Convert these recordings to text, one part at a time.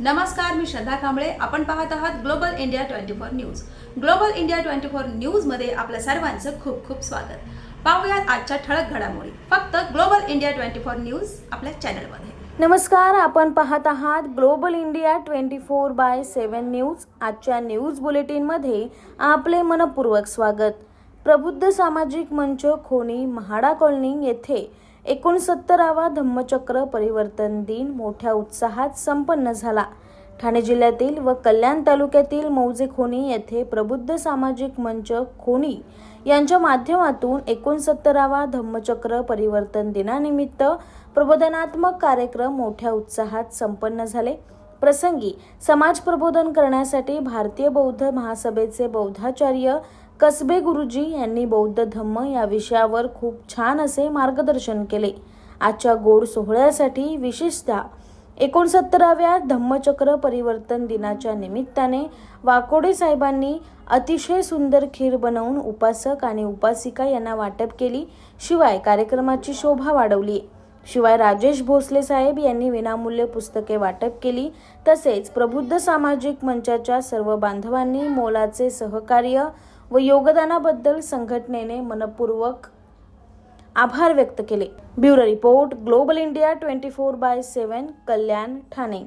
नमस्कार मी श्रद्धा कांबळे. आपण पाहत आहात global India twenty four news. Global India twenty four न्यूजमध्ये आपल्या सर्वांचं खूप खूप स्वागत. पाहूयात आजच्या ठळक घडामोडी. फक्त global India twenty four news आपल्या चॅनलमध्ये. नमस्कार आपण पाहत आहात global India twenty four by seven news. आजच्या न्यूज बुलेटिनमध्ये आपले मनपूर्वक स्वागत. प्रबुद्ध सामाजिक मंच खोनी म्हाडा कॉलनी येथे एकोणसत्तरावा धम्मचक्र परिवर्तन दिन मोठ्या उत्साहात संपन्न झाला. ठाणे जिल्ह्यातील व कल्याण तालुक्यातील मौजे खोनी येथे प्रबुद्ध सामाजिक मंच खोनी यांच्या माध्यमातून एकोणसत्तरावा धम्मचक्र परिवर्तन दिनानिमित्त प्रबोधनात्मक कार्यक्रम मोठ्या उत्साहात संपन्न झाले. प्रसंगी समाज प्रबोधन करण्यासाठी भारतीय बौद्ध महासभेचे बौद्धाचार्य कसबे गुरुजी यांनी बौद्ध धम्म या विषयावर खूप छान असे मार्गदर्शन केले. आजच्या गोड सोहळ्यासाठी विशेषतः एकोणसत्तराव्या धम्मचक्र परिवर्तन दिनाच्या निमित्ताने वाकोडे साहेबांनी अतिशय सुंदर खीर बनवून उपासक आणि उपासिका यांना वाटप केली. शिवाय कार्यक्रमाची शोभा वाढवली. शिवाय राजेश भोसले साहेब यांनी विनामूल्य पुस्तके वाटप केली. तसेच प्रबुद्ध सामाजिक मंचाच्या सर्व बांधवांनी मोलाचे सहकार्य व योगदानाबद्दल संघटनेने मनपूर्वक आभार व्यक्त केले. Bureau report global India twenty four by seven Kalyan Thane.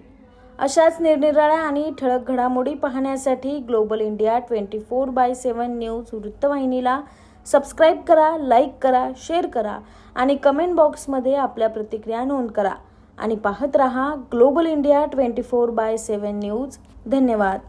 अशाच निरनिराळ्या आणि ठळक घडामोडी पाहण्यासाठी global India twenty four by seven news वृत्तवाहिनीला सबस्क्राईब करा लाईक करा शेअर करा आणि कमेंट बॉक्समध्ये आपल्या प्रतिक्रिया नोंद करा. आणि पाहत रहा global India twenty four by seven news. धन्यवाद.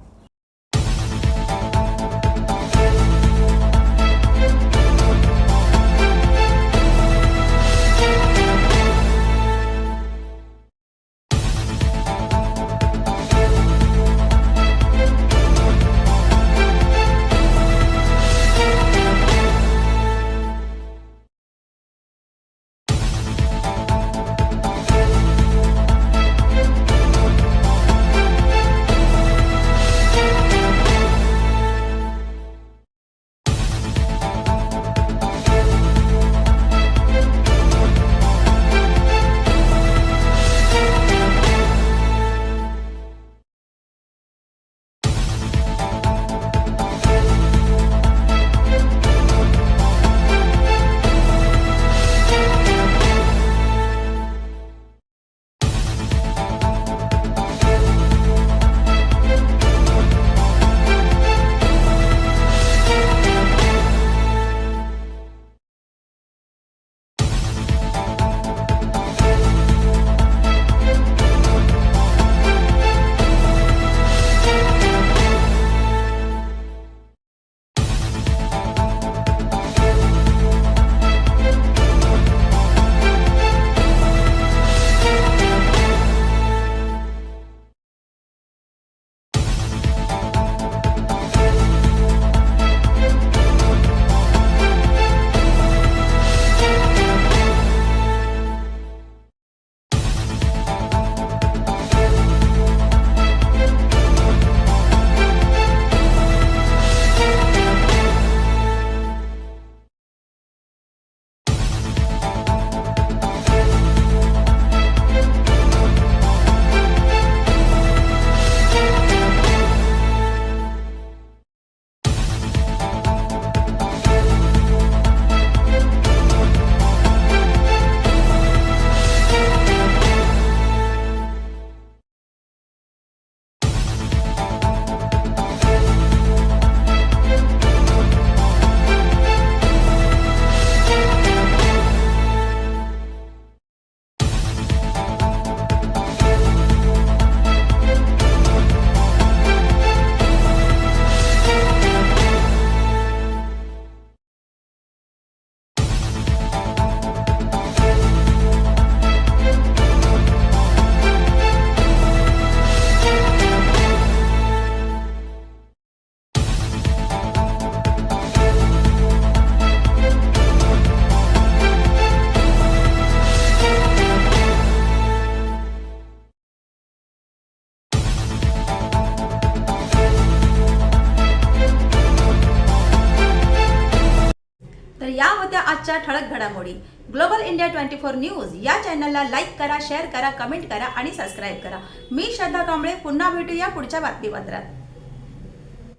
तर या होत्या आजच्या ठळक घडामोडी. Global India twenty four news या चॅनलला लाईक करा शेअर करा कमेंट करा आणि सबस्क्राईब करा. मी श्रद्धा कांबळे पुन्हा भेटूया पुढच्या बातमीपत्रात.